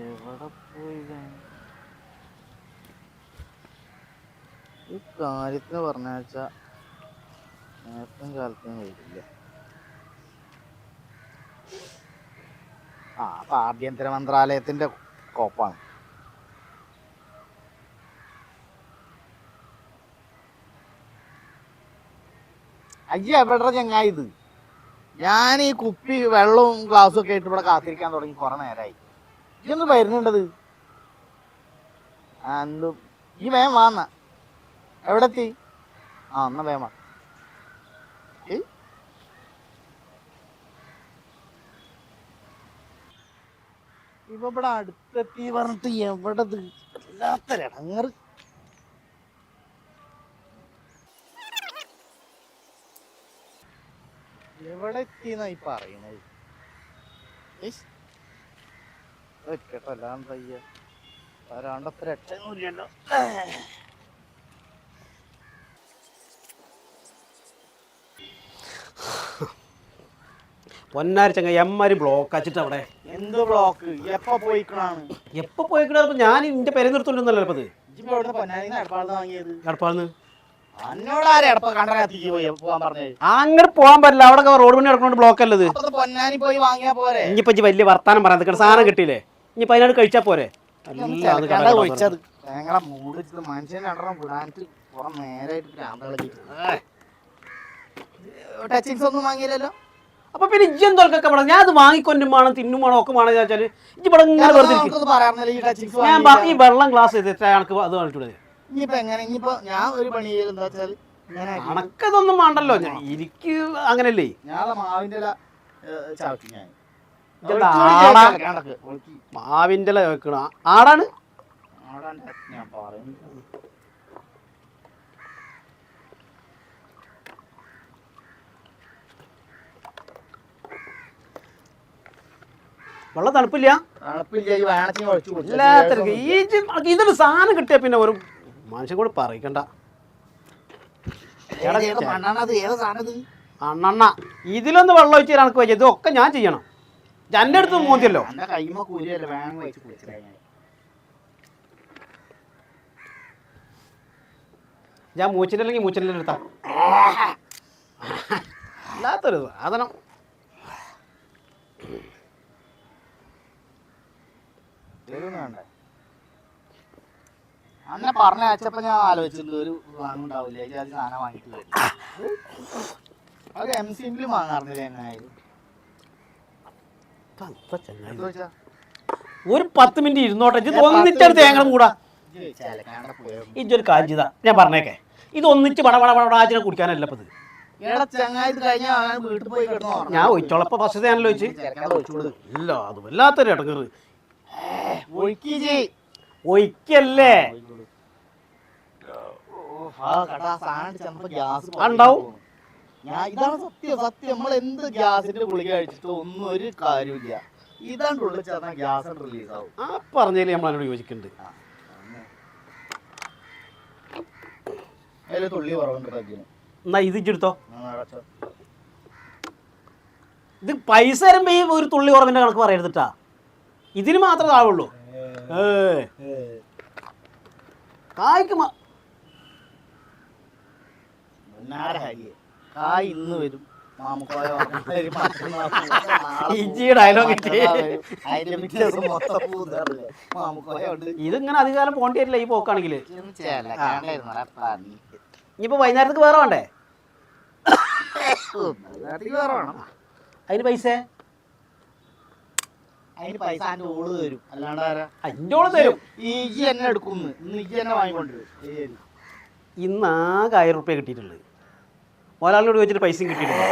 എവിടെ പോയി ഈ കാര്യത്തിന് പറഞ്ഞാച്ച നേരത്തും കാലത്തും കഴിക്കില്ല ആ അപ്പൊ ആഭ്യന്തര മന്ത്രാലയത്തിന്റെ കോപ്പാണ്. അയ്യ എവിടെ ചങ്ങായി ഇത്? ഞാൻ ഈ കുപ്പി വെള്ളവും ഗ്ലാസ്സും ഒക്കെ ആയിട്ട് ഇവിടെ കാത്തിരിക്കാൻ തുടങ്ങി കുറെ നേരമായി ഇതൊന്നും വരുന്നുണ്ടത്? എന്ത്? ഈ വേം വാന്ന എവിടെ എത്തി? ആ എന്നാ വേം വാ. ഇവ ഇവിടെ അടുത്തെത്തി പറഞ്ഞിട്ട് എവിടെ വല്ലാത്തൊരിടങ്ങറ്. എവിടെ എത്തിന്നാ ഈ പറയണത്? ഇസ്. വെക്കട്ടെ അല്ലാണ്ട് അയ്യ വരാണ്ടത്ര രക്ഷയൊന്നുമില്ലല്ലോ. പൊന്നാരി ചങ്ങ എമ്മാരി ബ്ലോക്ക് അച്ചിട്ട് അവിടെ. എന്ത് ബ്ലോക്ക് എപ്പോ പോയിക്കണാണ്? എപ്പൊ പോയിക്കണ? ഞാൻ എന്റെ പെര നിർത്തുന്നുണ്ടല്ലോ ഇപ്പത് ഇജ്ജിപ്പോ അങ്ങോട്ട് പോകാൻ പറ്റില്ല. അവിടെ റോഡ് പണി നടക്കുന്നോണ്ട് ബ്ലോക്ക് അല്ലത്. പൊന്നാനി പോയി വാങ്ങിയാ പോരെ? ഇനിയിപ്പോ വലിയ വർത്താനം പറയാൻ നിൽക്കണ സാധനം കിട്ടിയില്ലേ? ഇനിയിപ്പോ അതിനോട് കഴിച്ചാ പോരെ? അപ്പൊ പിന്നെ ഇജ്ജ് ഇവിടെ ഞാൻ അത് വാങ്ങിക്കൊണ്ടും വേണം തിന്നും വേണം ഒക്കെ വേണം വെച്ചാൽ ഇജ്ജ് ഇങ്ങനെ വെറുതെ ഞാൻ ഈ വെള്ളം ഗ്ലാസ് ചെയ്തിട്ട് എനിക്ക് അത് കാണിച്ചൂടെ ഇനിയിപ്പോ എങ്ങനെ? ഇനിയിപ്പോ ഞാൻ ഒരു പണി എന്താ വെച്ചാൽ ഇങ്ങനെ അണക്കതൊന്നും വേണ്ടല്ലോ. ഞാൻ എനിക്ക് അങ്ങനല്ലേ? ഞാളെ മാവിന്റെ ഇല, ഞാൻ. ഇതെന്താ ആടാ? വെക്കണ ആടാണ്? ആടാണ്ട് ഞാൻ വെള്ളം തണുപ്പില്ല? തണുപ്പില്ല ഈ വേണത്തിന് ഒഴിച്ചു ഈ ഇതൊരു സാധനം കിട്ടിയ പിന്നെ ഒരു മനുഷ്യൻ കൂടെ പറയിക്കണ്ട അണ്ണണ്ണ. ഇതിലൊന്ന് വെള്ളം ഒഴിച്ച് തരാൻ എനിക്ക് ഇതൊക്കെ ഞാൻ ചെയ്യണം. എന്റെ അടുത്ത് എന്റെ വെച്ച് കുടിച്ചില്ല ഞാൻ. മൂച്ചിട്ടില്ലെങ്കിൽ മൂച്ചിന്റെ എടുത്താ അല്ലാത്തൊരു സാധനം. വേണ്ടേ അന്നെ പറഞ്ഞ അച്ഛപ്പം ഞാൻ ആലോചിച്ചിട്ടുണ്ട് ഒരു വാങ്ങുണ്ടാവില്ല ജാതി സാധനം വാങ്ങിട്ട് വരും അത് എം സിമ്പിളും വാങ്ങാറുന്നില്ല വെച്ചാ? ഒരു പത്ത് മിനിറ്റ് ഇരുന്നോട്ടെ ഇത് ഒന്നിച്ചൊരു തേങ്ങ കൂടാ. ഇതൊരു കാഞ്ചിത ഞാൻ പറഞ്ഞേക്കെ. ഇത് ഒന്നിച്ച് വട വട വടാച്ചിനെ കുടിക്കാനല്ല ഇപ്പത്? ഞാൻ ഒഴിച്ചോളപ്പോ ഫസ്റ്റ് ഒഴിച്ച്. ചേലക്കാണ്ട് ഇല്ല അത് വല്ലാത്തൊരു ഇടങ്ങറ്. ഒഴിക്കല്ലേ ആ കടാ സാധനം ചെന്നപ്പോ ഗ്യാസ് ഉണ്ടാവും. ഞാൻ ഇതാണ് സത്യം. സത്യം. നമ്മൾ എന്ത് ഗ്യാസിന്റെ ഗുളിക കഴിച്ചിട്ട് ഒന്നും ഒരു കാര്യമില്ല ഇതാണ് ഉള്ളിൽ ചേർന്ന ഗ്യാസ് റിലീസ് ആവും ആ പറഞ്ഞതിൽ നമ്മൾ അതിനോട് യോജിക്കുന്നുണ്ട്. അതിൽ തുള്ളി കുറവുണ്ട് എന്നാ ഇത് ഇച്ചെടുത്തോ ഇത് പൈസ തരുമ്പോ ഈ ഒരു തുള്ളി കുറവിന്റെ കണക്ക് പറയരുതിട്ടാ. ഇതിന് മാത്രമേ താവുള്ളൂ ഏ. കായ്ക്ക് മ- കായ് ഇന്ന് വരും മാമുക്കോയ വരും, മറ്റന്നാൾ വരും, നാളെ ഇജ്ജി ഡയലോഗ് ഇട്ട് വരും. അതിന്റെ പിറ്റേ ദിവസം മൊത്തം പൂതറല്ലേ. മാമുക്കോയ ഉണ്ട്. ഇതിങ്ങനെ അധികാലം പോണ്ടി വരില്ല ഈ പോക്കാണെങ്കിൽ. ഇനിയിപ്പോ വൈകുന്നേരത്തേക്ക് വേറെ വേണ്ടേ? അതിന് പൈസ? അതിന് പൈസ ഓൾ തരും. അല്ലാണ്ട് ആരാ? ഓൾ തരും. ഈ എന്നെ എടുക്കുന്നു. ഇന്ന് എന്നെ. ഇന്ന് ആകെ ആയിരം റുപ്യ കിട്ടിയിട്ടുള്ളത്. ഒരാളോട് ചോദിച്ചിട്ട് പൈസയും കിട്ടിയിട്ടില്ല.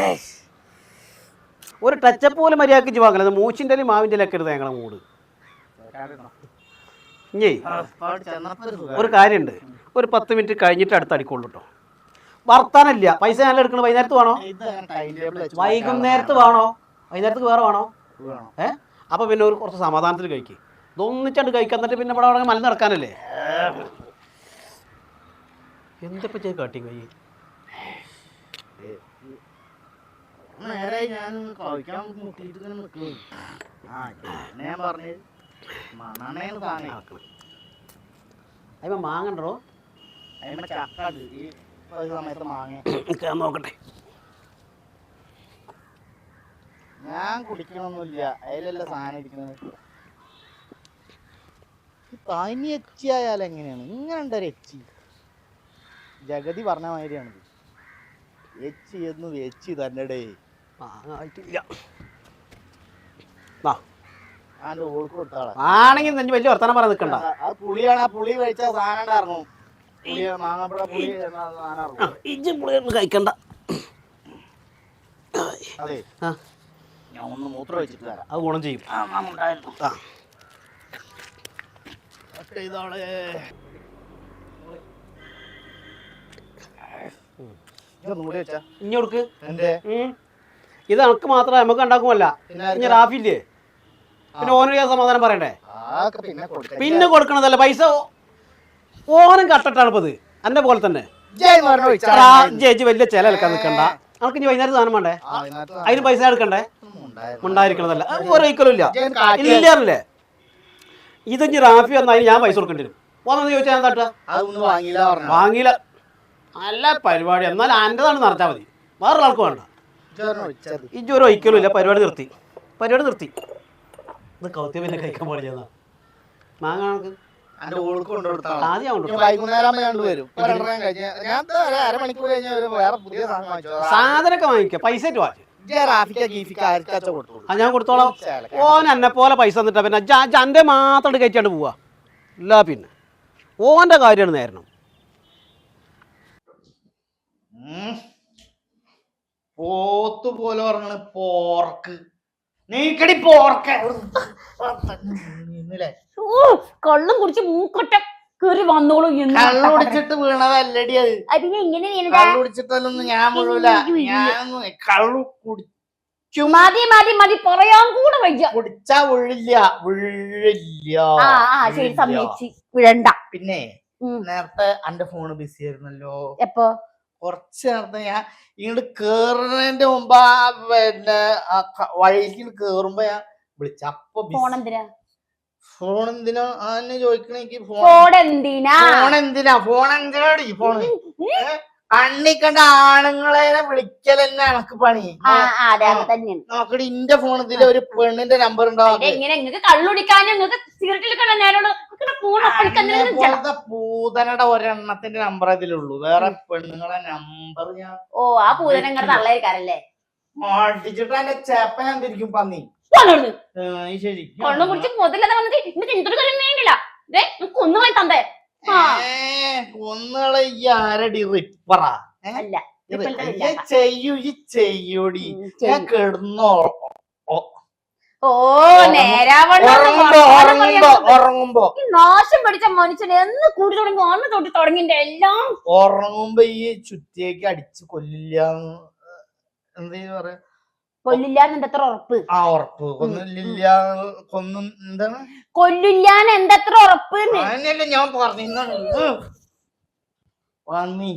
ഒരു ടച്ചപ്പ് പോലെ മര്യാദയ്ക്ക് ഇജ്ജ് അത് മൂച്ചിന്റെ മാവിന്റെ ഒക്കെ എടുത്ത് ഞങ്ങളെ മൂട്. ചെന്നപ്പോ ഒരു കാര്യമുണ്ട് ഒരു പത്ത് മിനിറ്റ് കഴിഞ്ഞിട്ട് അടുത്ത് അടിക്കുള്ളൂ കേട്ടോ വർത്താനല്ല. പൈസ ഞാൻ എടുക്കണം വൈകുന്നേരത്ത് വേണോ? വൈകുന്നേരത്ത് വേണോ? വൈകുന്നേരത്ത് വേറെ വേണോ. ഏ? അപ്പോൾ പിന്നെ ഒരു കുറച്ച് സമാധാനത്തിൽ കഴിക്കും. ഇതൊന്നിച്ചാണ്ട് കഴിക്കാൻ എന്നിട്ട് പിന്നെ ഇവിടെ അവിടെ മല നടക്കാനല്ലേ എന്തപ്പോ ചെയ്ത് കാട്ടി കൈ നേരായി ഞാൻ കഴിക്കാൻ മുട്ടിയിട്ട് ഇങ്ങനെ നിൽക്കും ആ ഞാൻ പറഞ്ഞു മണണേന്ന് താനേ അതിപ്പോ മാങ്ങണ്ടോ? അതിന്റെ ചക്ക. ഈ സമയത്ത് മാങ്ങ. നോക്കട്ടെ. ഞാൻ കുടിക്കണമൊന്നുമില്ല അതിലല്ല സാധനം ഇരിക്കുന്നത്? പനി എച്ചി ആയാൽ എങ്ങനെയാണ്? ഇങ്ങനെ ഉണ്ടൊരു എച്ചി. ജഗതി പറഞ്ഞ മാതിരിയാണിത്. എച്ചി എന്ന് എച്ചി തന്നെടേ. ആയിട്ടില്ല ആണെങ്കിൽ നെഞ്ഞ് വലിയ വർത്തമാനം പറയാൻ നിൽക്കണ്ട. ആ പുളിയാണ് ആ പുളി കഴിച്ച സാധനം ഇറങ്ങും. ഇജ്ജ് പുളിയൊന്നും കഴിക്കണ്ട. അതെ. ഞാൻ ഒന്ന് മൂത്രം വെച്ചിട്ട് തരാം അത് ഗുണം ചെയ്യും. ആ ഉണ്ടായിരുന്നു ആ കട്ട് ചെയ്തോളെ ഇതൊന്നും കൂടി വെച്ചാ ഇനി കൊടുക്ക് എന്തേ ഇത് നമുക്ക് മാത്രമേ നമുക്ക് ഉണ്ടാക്കുമല്ല ഇനി? റാഫില്ലേ? പിന്നെ ഓനൊരു സമാധാനം പറയണ്ടേ? പിന്നെ കൊടുക്കാം പിന്നെ കൊടുക്കണതല്ല പൈസ ഓനും കട്ടിട്ടാണ് ഇപ്പത്. എന്നെ പോലെ തന്നെ. ജയിച്ച് വലിയ ചില എടുക്കാൻ നിൽക്കണ്ട നമുക്ക് ഇനി വൈകുന്നേരം സാധനം വേണ്ടേ? അതിന് പൈസ എടുക്കണ്ടേ? ഉണ്ടായിരിക്കണതല്ല. ഒരു ഒരിക്കലും ഇല്ല. ഇല്ലാറില്ലേ? ഇത് ഇനി റാഫി വന്നാൽ ഞാൻ പൈസ കൊടുക്കേണ്ടി വരും. വന്നു ചോദിച്ചാൽ എന്താ വാങ്ങിയില്ല. നല്ല പരിപാടി. എന്നാൽ ആന്റെതാണ് നടത്താൽ മതി. വേറെ ആൾക്ക് വേണ്ട ഇജ്ജ് ഒരു ഒരിക്കലും ഇല്ല. പരിപാടി നിർത്തി. പരിപാടി നിർത്തി. ഇത് കൗത്യം പിന്നെ കഴിക്കാൻ പാടില്ല മാങ്ങ കണക്ക് സാധനമൊക്കെ വാങ്ങിക്കുക പൈസ ഞാൻ കൊടുത്തോളാം. ഓൻ എന്നെ പോലെ പൈസ തന്നിട്ടാ പിന്നെ എന്റെ മാത്രം കയറ്റിയാണ്ട് പോവാ. ഇല്ല പിന്നെ. ഓന്റെ കാര്യമാണ് നേരണം. പോത്ത് പോലെ ഉറങ്ങണ. പോർക്ക്. നീക്കടി പോർക്ക്. കള്ളും കുടിച്ച് മൂക്കൊട്ട കേറി വന്നോളൂ കള്ളുടിച്ചിട്ട് വീണതല്ലടി അത്. പിന്നെ ഇങ്ങനെ വീണതാ ഞാൻ കുടിച്ചിട്ടല്ലൊന്നും ഞാൻ കള്ളു കുടി മതി മതി മതി. പറയാൻ കൂടെ വയ്യ. കുടിച്ചാ വീഴില്ല. വിഴില്ല. ആ ആ ശരി. സമ്മതിച്ച്. വിടണ്ട. പിന്നെ നേരത്തെ അന്റെ ഫോണ് ബിസി ആയിരുന്നല്ലോ. എപ്പോ? കുറച്ച് നേരത്തെ ഞാൻ ഇങ്ങോട്ട് കേറുന്നതിന്റെ മുമ്പ് ആ പിന്നെ ആ ക- വഴിയിലേക്ക് കേറുമ്പോ ഞാൻ വിളിച്ച. അപ്പൊ ഫോൺ എന്തിനാ? ഫോൺ എന്തിനാ? ചോദിക്കണെനിക്ക് ഫോൺ ഫോൺ എന്തിനാ? ഫോൺ എന്തിനാ? ഫോൺ എന്തിനാടി? ഫോൺ കണ്ണി കണ്ട ആണുങ്ങളെ വിളിക്കൽ തന്നെ എനക്ക് പണി. നോക്കടി ഇന്റെ ഫോണിൽ ഒരു പെണ്ണിന്റെ നമ്പർ ഉണ്ടാവും പൂതനയുടെ ഒരെണ്ണത്തിന്റെ നമ്പർ അതിലുള്ളൂ വേറെ പെണ്ണുങ്ങളെ നമ്പർ ഞാൻ ഓ ആ പൂതന തള്ളേക്കാരല്ലേ? അടിച്ചിട്ട് എന്റെ ചേപ്പ ഞാൻ തിരിക്കും പന്നി. ശരി. വന്നിട്ട് എന്തൊരു കാര്യം വേണ്ടില്ല ദേ നിനക്ക് ഒന്നും പോയി തന്തേ. ആ. ഒന്നുകളെ ഈ ആരടി റിപ്പറാ അല്ല. ചെയ്യൂ ഈ ചെയ്യൂടി. ഞാൻ കിടന്നോ. ഓ. നേരാവണ്ണം ഉറങ്ങുമ്പോ വർത്താനം ഉറങ്ങുമ്പോ പറയാൻ ഉറങ്ങുമ്പോ. ഈ നാശം പിടിച്ച മനുഷ്യൻ എന്ന് കൂടി തുടങ്ങി ഓർമ്മ തൊട്ട് തുടങ്ങിന്റെ എല്ലാം ഉറങ്ങുമ്പോ ഈ ചുറ്റിയേക്ക് അടിച്ച് കൊല്ലില്ല എന്താ പറയാ. കൊല്ലില്ലാന്ന് എന്തത്ര ഉറപ്പ്? ആ ഉറപ്പ്. കൊന്നില്ല കൊന്നും എന്താണ്? കൊല്ലില്ലാന്ന് എന്തത്ര ഉറപ്പ് ഞാൻ പറഞ്ഞു പന്നി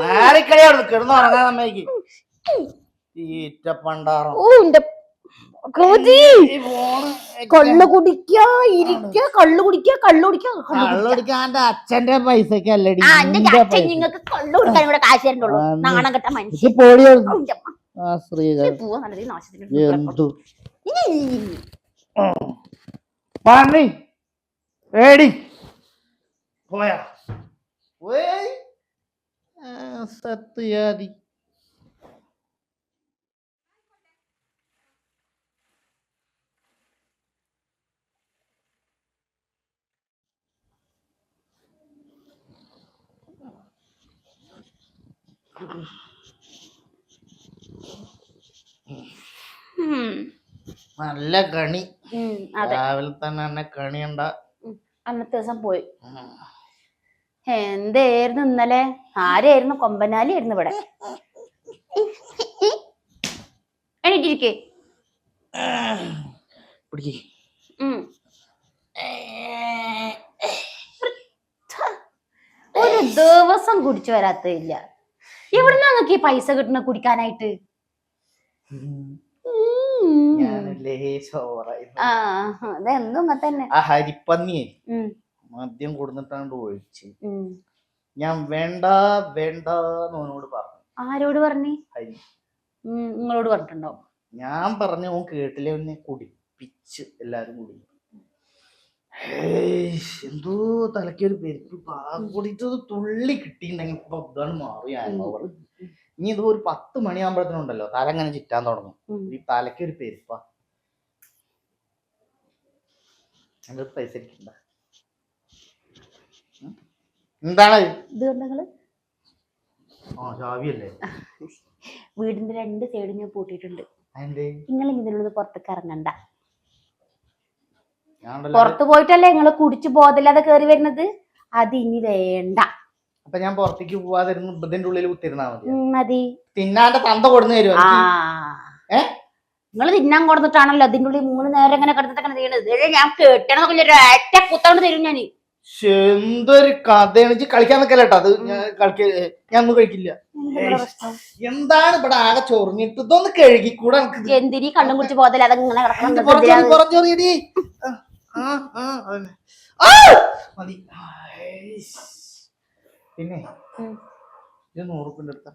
മാറിക്കളിയാണ് കിടന്നുറങ്ങാൻ നമ്മയ്ക്ക് തീറ്റ പണ്ടാറം ഓ എന്റെ ഭഗവതി. ഈ ഫോണ് കള്ളു കുടിക്ക ഇരിക്ക കള്ളു കുടിക്ക കള്ളു കുടിക്ക കള്ളു കുടിക്ക. അച്ഛന്റെ പൈസക്ക്. അല്ലടി. നിങ്ങൾക്ക് കള്ളു കുടിക്കാൻ ഇവിടെ കാശ് തരണ്ടുള്ളൂ നാണം കെട്ട മനുഷ്യൻ. പന്നി ഏടി പോയാ. സത്യാദി ഉം. നല്ല കണി. രാവിലെ തന്നെ എന്നെ കണിയുണ്ട. അന്നത്തെ ദിവസം പോയി. എന്തായിരുന്നു ഇന്നലെ? ആരായിരുന്നു? കൊമ്പനാലി ആയിരുന്നു ഇവിടെ. എണീറ്റിരിക്കേ. പിടിക്ക്. ഉം. ഒരു ദിവസം കുടിച്ചു വരാത്തില്ല എവിടുന്നാ നോക്കി ഈ പൈസ കിട്ടണ കുടിക്കാനായിട്ട്? ആ ഹരിപ്പന്നിയെ മദ്യം കൊടുത്തിട്ടാണ്ട് ഒഴിച്ച്. ഞാൻ വേണ്ട വേണ്ട എന്നോനോട് പറഞ്ഞു. ആരോട് പറഞ്ഞു? നിങ്ങളോട് പറഞ്ഞിട്ടുണ്ടോ? ഞാൻ പറഞ്ഞു ഓൻ കേട്ടില്ല? ഒന്നെ കുടിപ്പിച്ച് എല്ലാരും കൂടി. എന്തോ തലക്കൊരു പെരുപ്പ്. പാകം കൂടിയിട്ട് തുള്ളി കിട്ടിയിട്ടുണ്ടെങ്കിൽ ഇപ്പൊ ഇതാണ് മാറി ഓവർ ഇനി ഇത് ഒരു പത്ത് മണിയാകുമ്പോഴത്തേനുണ്ടല്ലോ തല അങ്ങനെ ചിറ്റാൻ തുടങ്ങും. ഈ തലയ്ക്ക് ഒരു പെരുപ്പ. പൈസ ഇരിക്കണ്ട എന്താണ്? നിങ്ങൾ? ആ ചാവിയല്ലേ? വീടിന്റെ രണ്ട് സൈഡ് ഞാൻ പൂട്ടിയിട്ടുണ്ട്. അതിന്റെ നിങ്ങൾ ഇതിനുള്ളത് പുറത്തേക്ക് ഇറങ്ങണ്ട. പുറത്തു പുറത്ത് പോയിട്ടല്ലേ നിങ്ങൾ കുടിച്ചു ബോധമില്ലാതെ കേറി വരുന്നത്? അത് ഇനി വേണ്ട. അപ്പൊ ഞാൻ പുറത്തേക്ക് പോവാതിരുന്ന് ഇതിന്റെ ഉള്ളിൽ കുത്തിരുന്നാ മതി. തിന്നാന്റെ തന്ത കൊടുന്നു തരുമോ ആ. ഏ? നിങ്ങൾ തിന്നാൻ കൊടുത്തിട്ടാണല്ലോ അതിന്റെ ഉള്ളിൽ മൂന്ന് നേരം ഇങ്ങനെ കിടന്നിട്ടൊക്കെ ചെയ്യണത്. ഞാൻ കേട്ടണമെന്നൊക്കെ ഒരു ഒറ്റ കുത്തോണ്ട് തരും ഞാൻ എന്തൊരു കഥയാണ്. കളിക്കാൻ നിക്കല്ലേട്ടോ അത് ഞാൻ കളിക്ക ഞാൻ ഒന്നും കഴിക്കില്ല. എന്താണ് ഇവിടെ ആകെ ചൊറിഞ്ഞിട്ട്? ഇതൊന്ന് കഴുകി കൂടെ എന്തിനീ കണ്ണും കുടിച്ച് പോകത്തില്ല? അതങ്ങനെ കിടക്കണം പുറഞ്ചൊറിയടി ആ ആ! മതി. പിന്നെ. ഇത് നൂറുപ്പിന്റെ അടുത്ത.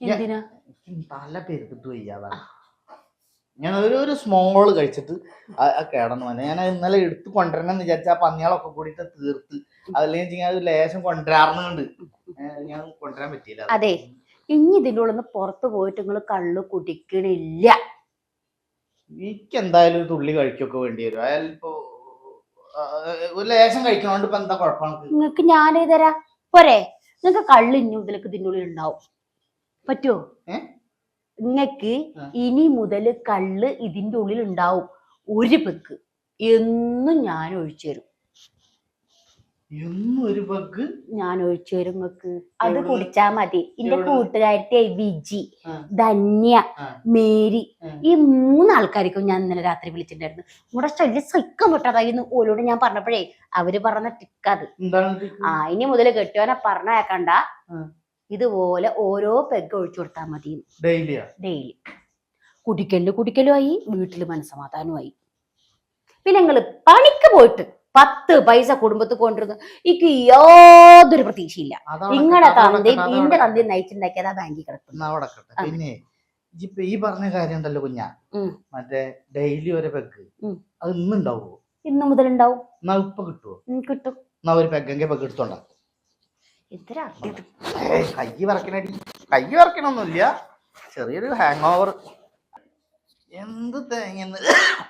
എന്തിനാ? തല പെരുത്തിട്ട് വയ്യാതാ. ഞാൻ ഒരു ഒരു സ്മോൾ കഴിച്ചിട്ട് കേടന്നു വന്നെ. ഞാൻ ഇന്നലെ എടുത്ത് കൊണ്ടുവരണം എന്ന് വിചാരിച്ച ആ പന്നികളൊക്കെ കൂടിയിട്ട് തീർത്ത്. അതല്ലെങ്കിൽ ഞാൻ ലേശം കൊണ്ടുവരാറുന്നുണ്ട്. ഞാൻ കൊണ്ടുവരാൻ പറ്റിയില്ല. അതെ. ഇനി ഇതിന്റെ ഉള്ളിൽ നിന്ന് പുറത്ത് പോയിട്ട് നിങ്ങൾ കള്ളു കുടിക്കണില്ല. എനിക്ക് എന്തായാലും ഒരു തുള്ളി കഴിക്കൊക്കെ വേണ്ടി വരും. അയാൾ ഒരു ലേശം കഴിക്കണോണ്ട് ഇപ്പൊ എന്താ കുഴപ്പമാണ് നിങ്ങൾക്ക് ഞാനേ തരാ. പോരെ. നിങ്ങക്ക് കള്ള് ഇനി മുതലേക്ക് ഇതിന്റെ ഉള്ളിൽ ഉണ്ടാവും. പറ്റുമോ നിങ്ങക്ക് ഇനി മുതൽ കള്ള് ഇതിന്റെ ഉള്ളിൽ ഉണ്ടാവും. ഒരു പെക്ക്. എന്നും ഞാൻ ഒഴിച്ചു തരും. ഒരു ബഗ് ഞാൻ ഒഴിച്ചു തരും അത്? കുടിച്ചാ മതി. എന്റെ? കൂട്ടുകാരത്തെ വിജി. ധന്യ മേരി ഈ മൂന്നാൾക്കാർക്കും ഞാൻ ഇന്നലെ രാത്രി വിളിച്ചിട്ടുണ്ടായിരുന്നു. നമ്മുടെ ശല്യം സഹിക്കാൻ പറ്റാതായിരുന്നു. ഓലോട് ഞാൻ പറഞ്ഞപ്പോഴേ അവർ പറഞ്ഞ ടിക്കത് ആ ഇനി മുതൽ കെട്ടിയോനെ പറഞ്ഞേക്കണ്ട ഇതുപോലെ ഓരോ പെഗ് ഒഴിച്ചു കൊടുത്താൽ മതി. ഡെയിലി. ഡെയിലി കുടിക്കലും കുടിക്കലുമായി വീട്ടിൽ മനസ്സമാധാനമായി പിന്നെ ഞങ്ങൾ പണിക്ക് പോയിട്ട് പത്ത് പൈസ കുടുംബത്തിൽ കൊണ്ടിരുന്നു എനിക്ക് യാതൊരു പ്രതീക്ഷയില്ല. അതവിടെ നിങ്ങളെ കെട്ടാ, അതവിടെ തന്തി കെട്ടാ, നിന്റെ അതവിടെ തന്തി നയിച്ചുണ്ടാക്കിയതാ ബാങ്കിൽ കിടക്കും. ആ. പിന്നെ ഇപ്പൊ ഈ പറഞ്ഞ കാര്യം ഉണ്ടല്ലോ കുഞ്ഞ. മറ്റേ ഡെയിലി ഒരു പെഗ്. അത് ഇന്നുണ്ടാവോ ഇന്ന് മുതൽ ഉണ്ടാവും ഇപ്പൊ കിട്ടുമോ കിട്ടും. എന്നാ ഒരു പെഗ്ഗെങ്കിൽ പെഗ് എടുത്തോണ്ട. എന്തിനാ ഇത്? കൈ വറക്കണടി. കൈ വറക്കണൊന്നുമില്ല. ചെറിയൊരു ഹാങ് ഓവർ എന്ത് തേങ്ങന്ന്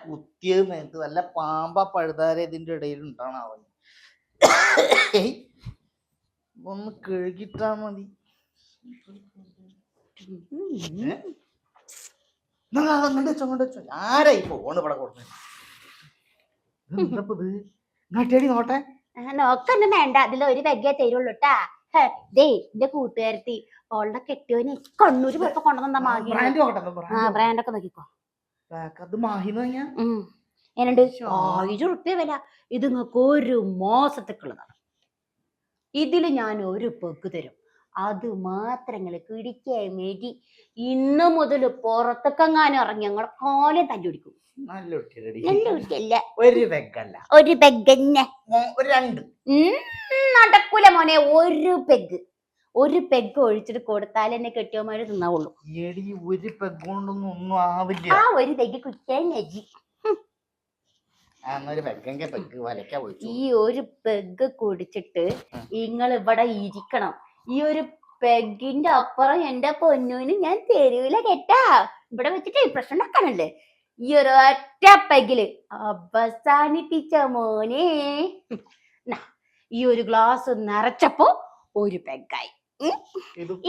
കുത്തിയത് നേരത്ത് വല്ല പാമ്പ പഴുതാര ഇതിന്റെ ഇടയിൽ അവൻ. ഒന്ന് കഴുകിട്ടാ മതി. ഏ? എന്നാ അത് അങ്ങോട്ട് വെച്ചോ അങ്ങോട്ട് വെച്ചോ. ആരായി ഫോൺ ഇവിടെ കൊടുത്തത് ഇങ്ങോട്ടേടി നോട്ടെ നോക്കൊന്നും വേണ്ട. അതിൽ ഒരു വെഗ്ഗേ തരുള്ളൂ ട്ടാ. ദേ എന്റെ കൂട്ടുകാരത്തി. ഓളുടെ കെട്ടിയോനെ കണ്ണൂര് പോയപ്പോ കൊണ്ടുവന്ന മാഗി ബ്രാൻഡ് നോക്കട്ടെ ആ ബ്രാൻഡ് ബ്രാൻഡ് ഒക്കെ നോക്കിക്കോ. അത് മാഹിന്ന്. എന്നുണ്ട്. ആയിരം ഉറുപ്പ്യ വില. ഇത് നിങ്ങൾക്ക് ഒരു മാസത്തേക്കുള്ളതാണ്. ഇതിൽ ഞാൻ ഒരു പെഗ് തരും. അത് മാത്രം നിങ്ങൾ കിടിക്കാൻ വേണ്ടി ഇന്ന് മുതൽ പുറത്തേക്കെങ്ങാനും ഇറങ്ങി ഞങ്ങൾ കാലം തല്ലി പിടിക്കും നല്ല കുട്ടിയല്ല. ഒരു ഒരു പെഗ് തന്നെ. ഒരു രണ്ട്. നടക്കൂല മോനെ. ഒരു പെഗ്. ഒരു പെഗ് ഒഴിച്ചിട്ട് കൊടുത്താൽ എന്നെ കെട്ടിയവന്മാര് തിന്നാവുള്ളൂ. എടി ഒരു പെഗ് കൊണ്ടൊന്നും ഒന്നും ആവില്ല. ആ ഒരു പെഗ് കുറ്റാൻ നജി ഈ ഒരു പെഗ് കുടിച്ചിട്ട് നിങ്ങൾ ഇവിടെ ഇരിക്കണം. ഈ ഒരു പെഗിന്റെ അപ്പുറം എന്റെ പൊന്നൂന് ഞാൻ തരൂല കേട്ടാ. ഇവിടെ വെച്ചിട്ട് പ്രശ്നം ഉണ്ടാക്കാനല്ലേ ഈ ഒരു ഒറ്റ പെഗിൽ അവസാനിപ്പിച്ച മോനെ. ഈ ഒരു ഗ്ലാസ് നിറച്ചപ്പോ ഒരു പെഗായി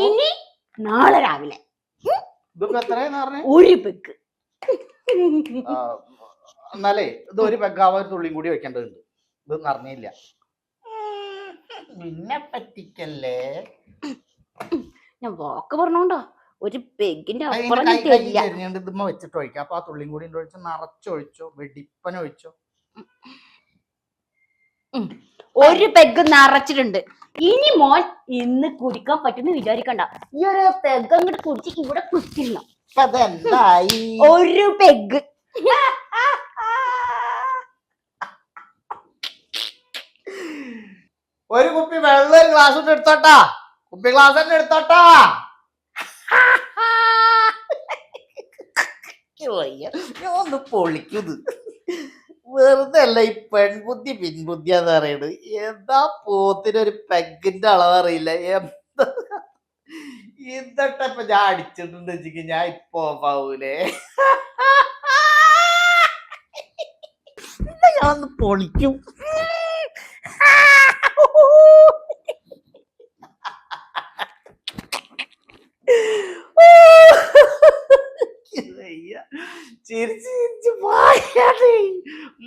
ഇനി നാളെ രാവിലെ. ഒരു പെക്ക് എന്നാലേ ഇത് ഒരു ഒരു തുള്ളിയും കൂടി വെക്കേണ്ടതുണ്ട്. ഇത് നിറഞ്ഞില്ല നിന്നെ പറ്റിക്കല്ലേ? ഞാൻ വാക്ക് പറഞ്ഞോണ്ടോ. ഒരു പെഗിന്റെ അപ്പുറം വെച്ചിട്ട് ഒഴിക്കാം. അപ്പൊ ആ തുള്ളിയും കൂടി ഒഴിച്ചോ നിറച്ചൊഴിച്ചോ വെടിപ്പന ഒഴിച്ചോ ഒരു പെഗ് നിറച്ചിട്ടുണ്ട്. ഇനി മോൻ ഇന്ന് കുടിക്കാൻ പറ്റുന്ന വിചാരിക്കണ്ട. ഈ ഒരു പെഗ് അങ്ങോട്ട് കുടിച്ച് ഇവിടെ കുത്തിരുന്നു അതെന്തായി? ഒരു പെഗ് ഒരു കുപ്പി വെള്ളം ഒരു ഗ്ലാസ് ഇട്ട് എടുത്തോട്ടാ. കുപ്പി ഗ്ലാസ് തന്നെ എടുത്തോട്ടാ. ഒന്ന് പൊളിക്കുന്നത് വെറുതെ അല്ല ഈ പെൺബുദ്ധി പിൻബുദ്ധി എന്ന് പറയുന്നത് എന്താ പോത്തിനൊരു പെഗിന്റെ അളവ് അറിയില്ല എന്താ എന്നിട്ട് ഇപ്പൊ ഞാൻ അടിച്ചിട്ടുണ്ട് വെച്ചിട്ട് ഞാൻ ഇപ്പൊ ഓഫാവൂലേ ഒന്ന് പൊളിക്കും ചിരിച്ച്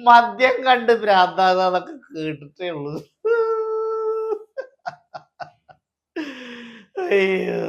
മദ്യം കണ്ട് ഭ്രാന്താന്നൊക്കെ കേട്ടിട്ടേ ഉള്ളൂ. അയ്യോ.